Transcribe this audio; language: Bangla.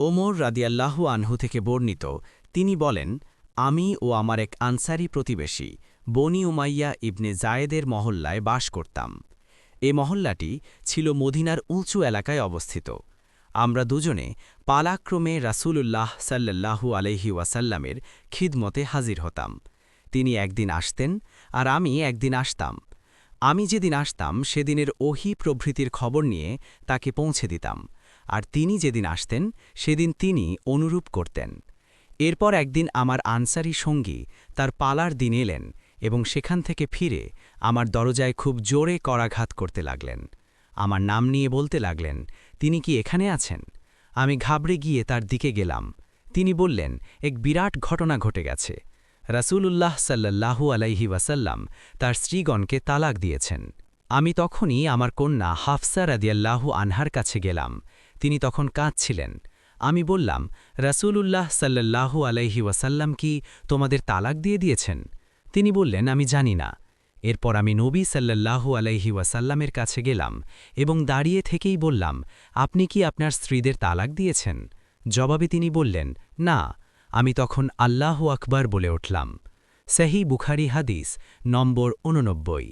ওমর রাদিয়াল্লাহু আনহু থেকে বর্ণিত, তিনি বলেন, আমি ও আমার এক আনসারি প্রতিবেশী, বনি উমাইয়া ইবনে জায়েদের মহল্লায় বাস করতাম। এ মহল্লাটি ছিল মদিনার উঁচু এলাকায় অবস্থিত। আমরা দুজনে পালাক্রমে রাসূলুল্লাহ সাল্লাল্লাহু আলহি ওয়াসাল্লামের খিদমতে হাজির হতাম। তিনি একদিন আসতেন আর আমি একদিন আসতাম। আমি যেদিন আসতাম, সেদিনের ওহি প্রভৃতির খবর নিয়ে তাকে পৌঁছে দিতাম। আর তিনি যেদিন আসতেন, সেদিন তিনি অনুরূপ করতেন। এরপর একদিন আমার আনসারি সঙ্গী তার পালার দিন এলেন এবং সেখান থেকে ফিরে আমার দরজায় খুব জোরে করাঘাত করতে লাগলেন। আমার নাম নিয়ে বলতে লাগলেন, তিনি কি এখানে আছেন? আমি ঘাবড়ে গিয়ে তার দিকে গেলাম। তিনি বললেন, এক বিরাট ঘটনা ঘটে গেছে। রাসূলুল্লাহ সাল্লাল্লাহু আলাইহি ওয়াসাল্লাম তার স্ত্রীগণকে তালাক দিয়েছেন। আমি তখনই আমার কন্যা হাফসা রাদিয়াল্লাহু আনহার কাছে গেলাম। তিনি তখন কাঁদছিলেন। আমি বললাম, রাসূলুল্লাহ সাল্লাল্লাহু আলাইহি ওয়াসাল্লাম কি তোমাদের তালাক দিয়ে দিয়েছেন? তিনি বললেন, আমি জানি না। এরপর আমি নবী সাল্লাল্লাহু আলাইহি ওয়াসাল্লামের কাছে গেলাম এবং দাঁড়িয়ে থেকেই বললাম, আপনি কি আপনার স্ত্রীদের তালাক দিয়েছেন? জবাবে তিনি বললেন, না। আমি তখন আল্লাহ আকবার বলে উঠলাম। সেহি বুখারি হাদিস নম্বর উননব্বই